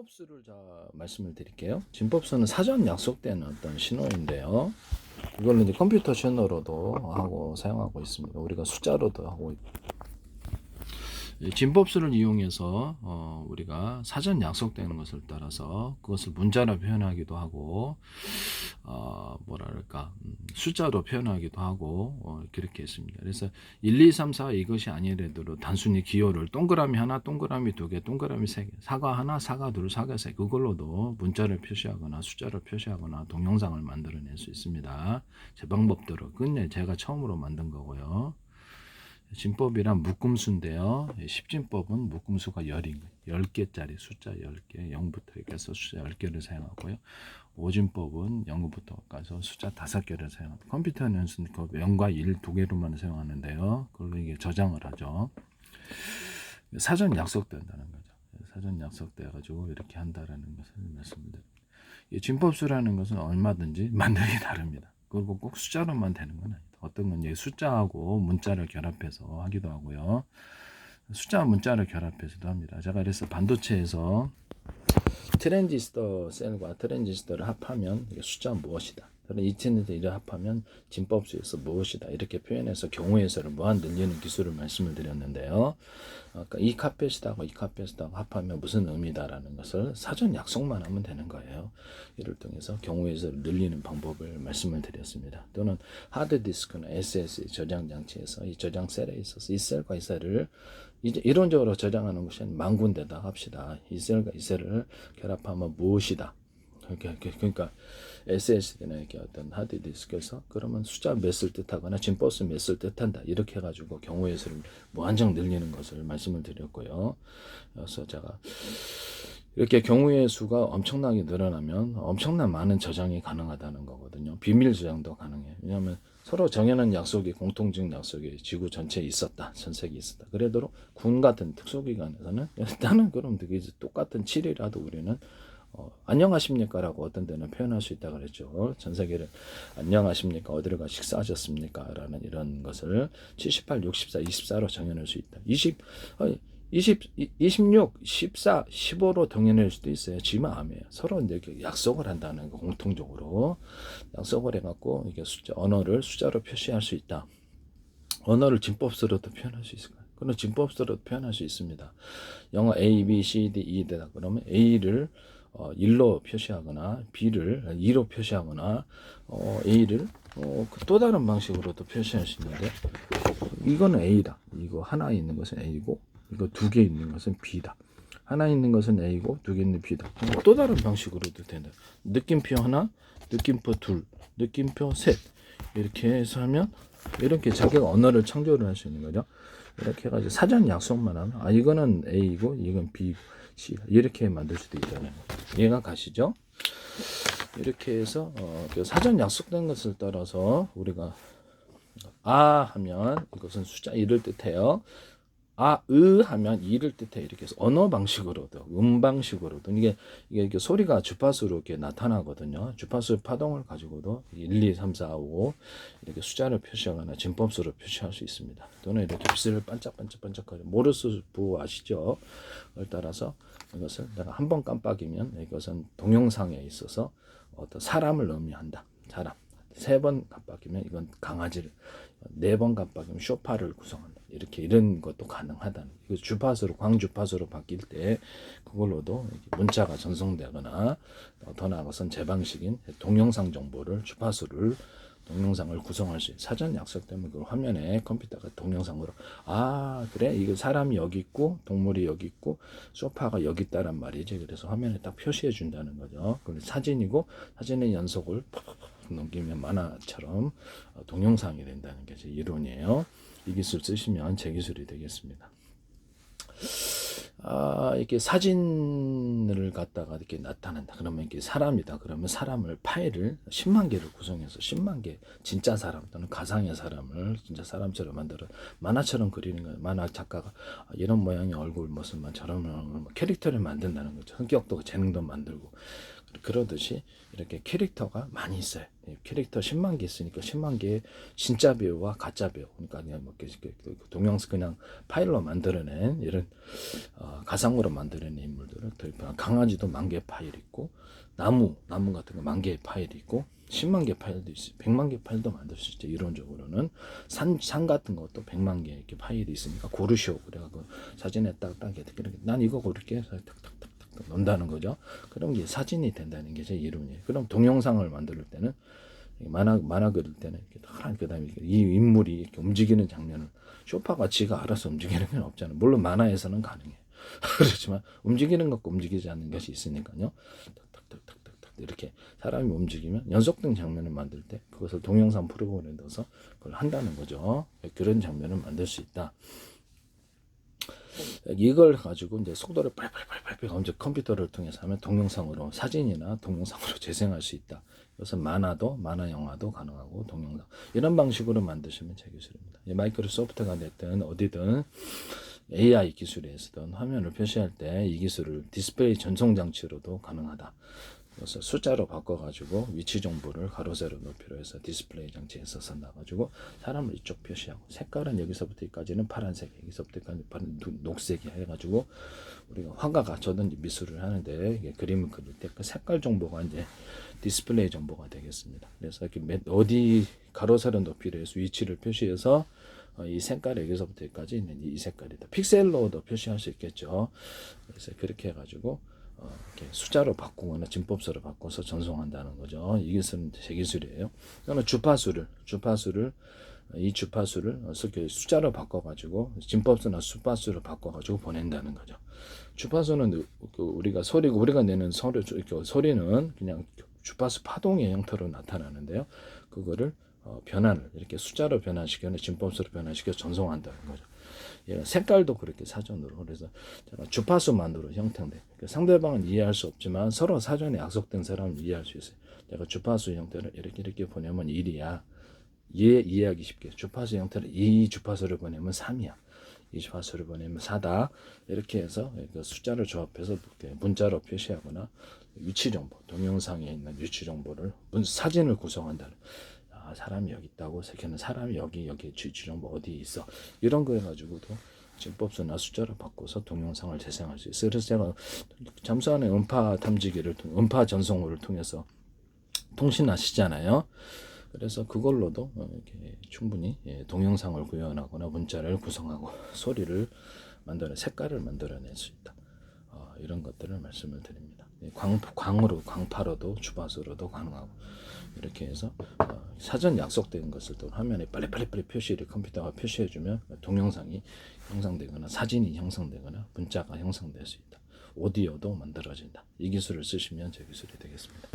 진법수를 자 말씀을 드릴게요. 진법수는 사전 약속된 어떤 신호인데요. 이걸로 이제 컴퓨터 신호로도 하고 사용하고 있습니다. 우리가 숫자로도 하고. 이 진법수를 이용해서 어, 우리가 사전 약속되는 것을 따라서 그것을 문자로 표현하기도 하고 어, 뭐랄까 음, 숫자로 표현하기도 하고 어, 그렇게 했습니다. 그래서 1, 2, 3, 4 이것이 아니래도 단순히 기호를 동그라미 하나, 동그라미 두 개, 동그라미 세 개, 사과 하나, 사과 둘, 사과 세 개, 그걸로도 문자를 표시하거나 숫자를 표시하거나 동영상을 만들어낼 수 있습니다. 제 방법대로 그건 제가 처음으로 만든 거고요. 진법이란 묶음수인데요. 이 십진법은 묶음수가 열인 거예요. 10개짜리 숫자 10개, 0부터 이렇게 해서 숫자 10개를 사용하고요. 오진법은 0부터 가서 숫자 5개를 사용합니다. 컴퓨터는 그 0과 1두 개로만 사용하는데요. 그걸로 이게 저장을 하죠. 사전 약속된다는 거죠. 사전 약속돼 가지고 이렇게 한다라는 것을 말씀드립니다. 이 진법수라는 것은 얼마든지 만들기 다릅니다. 그리고 꼭 숫자로만 되는 건 아니다. 어떤 건 이제 숫자하고 문자를 결합해서 하기도 하고요. 숫자와 문자를 결합해서도 합니다. 제가 그래서 반도체에서 트랜지스터 셀과 트랜지스터를 합하면 숫자 무엇이다. 그런 이체넷에 이를 합하면 진법수에서 무엇이다. 이렇게 표현해서 경우의 수를 무한 늘리는 기술을 말씀을 드렸는데요. 아까 이 카펫이다고 이 카펫이다고 합하면 무슨 의미다라는 것을 사전 약속만 하면 되는 거예요. 이를 통해서 경우의 수를 늘리는 방법을 말씀을 드렸습니다. 또는 하드디스크나 SSD 저장 장치에서 이 저장 셀에 있어서 이 셀과 이 셀을 이제 이론적으로 저장하는 것이 만 군데다 합시다. 이 셀과 이 셀을 결합하면 무엇이다. 그러니까, SSD나 이렇게 어떤 하드 디스크에서 그러면 숫자 몇을 뜻하거나 진버스 몇을 뜻한다 이렇게 해가지고 경우의 수를 무한정 늘리는 것을 말씀을 드렸고요. 그래서 제가 이렇게 경우의 수가 엄청나게 늘어나면 엄청난 많은 저장이 가능하다는 거거든요. 비밀 저장도 가능해요. 왜냐하면 서로 정해놓은 약속이 공통적 약속이 지구 전체에 있었다. 전 세계에 있었다. 그래도 군 같은 특수기관에서는 일단은 그럼 되게 똑같은 7이라도 우리는 어, 안녕하십니까라고 어떤 데는 표현할 수 있다 그랬죠. 전 세계를 안녕하십니까 어디를 가 식사하셨습니까라는 이런 것을 78, 64, 24로 정해낼 수 있다. 20, 어, 20, 26, 14, 15로 정해낼 수도 있어요. 지 마음이에요. 서로 이렇게 약속을 한다는 거 공통적으로 약속을 해갖고 이게 숫자 언어를 숫자로 표시할 수 있다. 언어를 진법수로도 표현할 수 있을 거예요. 그런 진법수로 표현할 수 있습니다. 영어 A, B, C, D, E 되다 그러면 A를 어, 1로 표시하거나 B를 2로 표시하거나 어, A를 어, 그또 다른 방식으로도 표시할 수 있는데 이거는 A다. 이거 하나 있는 것은 A고 이거 두 개 있는 것은 B다. 하나 있는 것은 A고 두 개 있는 B다. 또 다른 방식으로도 된다. 느낌표 하나, 느낌표 둘, 느낌표 셋 이렇게 해서 하면 이렇게 자기가 언어를 창조를 할 수 있는 거죠. 이렇게 해가지고 사전 약속만 하면 아 이거는 A이고 이건 B이고 이렇게 만들 수도 있다는 거. 이해가 가시죠? 이렇게 해서 어, 그 사전 약속된 것을 따라서 우리가 아 하면 이것은 숫자 1을 뜻해요. 아, 으 하면 이를 뜻해 이렇게 해서 언어 방식으로도 음 방식으로도 이게 이게 이렇게 소리가 주파수로 이렇게 나타나거든요. 주파수 파동을 가지고도 1, 2, 3, 4, 5 이렇게 숫자를 표시하거나 진법수로 표시할 수 있습니다. 또는 이렇게 빛을 반짝반짝반짝하게 모르스 부 아시죠? 를 따라서 이것을 내가 한 번 깜빡이면 이것은 동영상에 있어서 어떤 사람을 의미한다. 사람. 세 번 깜빡이면 이건 강아지를, 네 번 깜빡이면 쇼파를 구성한다. 이렇게 이런 것도 가능하다는. 그 주파수로 광주파수로 바뀔 때 그걸로도 문자가 전송되거나 더 나아가선 제 방식인 동영상 정보를 주파수를 동영상을 구성할 수 있는 사전 약속되면 그 화면에 컴퓨터가 동영상으로 아 그래? 이거 사람이 여기 있고 동물이 여기 있고 소파가 여기 있다란 말이지. 그래서 화면에 딱 표시해 준다는 거죠. 그리고 사진이고 사진의 연속을 팍팍팍 넘기면 만화처럼 어, 동영상이 된다는 게 제 이론이에요 이 기술 쓰시면 제 기술이 되겠습니다 아, 이렇게 사진을 갖다가 이렇게 나타난다. 그러면 이게 사람이다. 그러면 사람을 파일을 10만 개를 구성해서 10만 개 진짜 사람 또는 가상의 사람을 진짜 사람처럼 만들어 만화처럼 그리는 거예요. 만화 작가가 아, 이런 모양의 얼굴 모습만 저런 뭐 캐릭터를 만든다는 거죠. 성격도 재능도 만들고 그러듯이 이렇게 캐릭터가 많이 있어요. 예, 캐릭터 10만 개 있으니까 10만 개의 진짜 배우와 가짜 배우. 그러니까 그냥 뭐 동영상 그냥 파일로 만들어낸 이런 어, 가상으로 만들어낸 인물들을 도입한 강아지도 만개 파일 있고 나무 나무 같은 거 만 개의 파일이 있고 10만 개 파일도 있어요. 100만 개 파일도 만들 수 있죠. 이론적으로는 산, 산 같은 것도 100만 개 이렇게 파일이 있으니까 고르시오. 그래갖고 사진에 딱딱 이렇게 난 이거 고를게. 탁탁탁 탁 넣는다는 거죠. 그럼 이게 사진이 된다는 게 제 이론이에요. 그럼 동영상을 만들 때는 만화 만화 그릴 때는 이렇게 다 그다음에 이 인물이 이렇게 움직이는 장면을 쇼파가 지가 알아서 움직이는 건 없잖아요. 물론 만화에서는 가능해요. 그렇지만 움직이는 것과 움직이지 않는 것이 있으니까요. 탁탁탁탁탁탁 이렇게 사람이 움직이면 연속된 장면을 만들 때 그것을 동영상 프로그램에 넣어서 그걸 한다는 거죠. 그런 장면을 만들 수 있다. 이걸 가지고 이제 속도를 빨리빨리빨리 이제 컴퓨터를 통해서 하면 동영상으로 사진이나 동영상으로 재생할 수 있다. 그래서 만화도 만화 영화도 가능하고 동영상 이런 방식으로 만드시면 제 기술입니다. 이 마이크로소프트가 됐든 어디든 AI 기술에 쓰던 화면을 표시할 때 이 기술을 디스플레이 전송 장치로도 가능하다. 그래서 숫자로 바꿔가지고 위치 정보를 가로 세로 높이로 해서 디스플레이 장치에서 쓴다가지고 사람을 이쪽 표시하고 색깔은 여기서부터 여기까지는 파란색 여기서부터까지 파란 녹색이 해가지고 우리가 화가가 저는 미술을 하는데 이게 그림을 그릴 때 그 색깔 정보가 이제 디스플레이 정보가 되겠습니다. 그래서 이렇게 몇- 어디 가로 세로 높이로 해서 위치를 표시해서 어, 이 색깔 여기서부터 여기까지 있는 이 색깔이다. 픽셀로도 표시할 수 있겠죠. 그래서 그렇게 해가지고 숫자로 바꾸거나 진법서로 바꿔서 전송한다는 거죠. 이 기술은 제 기술이에요. 그러면 주파수를 주파수를 어, 이 주파수를 어, 이렇게 숫자로 바꿔가지고 진법서나 수파수로 바꿔가지고 보낸다는 거죠. 주파수는 그 우리가 소리고 우리가 내는 소리 소리는 그냥 주파수 파동의 형태로 나타나는데요. 그거를 어, 변환을 이렇게 숫자로 변환시켜서 진법서로 변환시켜 전송한다는 거죠. 예, 색깔도 그렇게 사전으로 그래서 제가 주파수 만으로 형태인데 그 상대방은 이해할 수 없지만 서로 사전에 약속된 사람은 이해할 수 있어요. 제가 주파수 형태를 이렇게 이렇게 보내면 1이야. 이해 이해하기 쉽게 주파수 형태를 이 주파수를 보내면 3이야. 이 주파수를 보내면 4다. 이렇게 해서 그 숫자를 조합해서 문자로 표시하거나 위치 정보, 동영상에 있는 위치 정보를 문 사진을 구성한다는. 아, 사람이 여기 있다고 새끼는 사람이 여기 여기 위치 정보 어디에 있어. 이런 거 해가지고도 진법수나 숫자를 바꿔서 동영상을 재생할 수 있어요. 그래서 제가 잠수함의 음파 탐지기를 통- 음파 전송호를 통해서 통신하시잖아요. 그래서 그걸로도 어, 이렇게 충분히 예, 동영상을 구현하거나 문자를 구성하고 소리를 만들어 색깔을 만들어낼 수 있다. 어, 이런 것들을 말씀을 드립니다. 예, 광, 광으로 광파로도 주파수로도 가능하고 이렇게 해서 어, 사전 약속된 것을 또 화면에 빨리빨리빨리 표시를 컴퓨터가 표시해주면 동영상이 형성되거나 사진이 형성되거나 문자가 형성될 수 있다. 오디오도 만들어진다. 이 기술을 쓰시면 제 기술이 되겠습니다.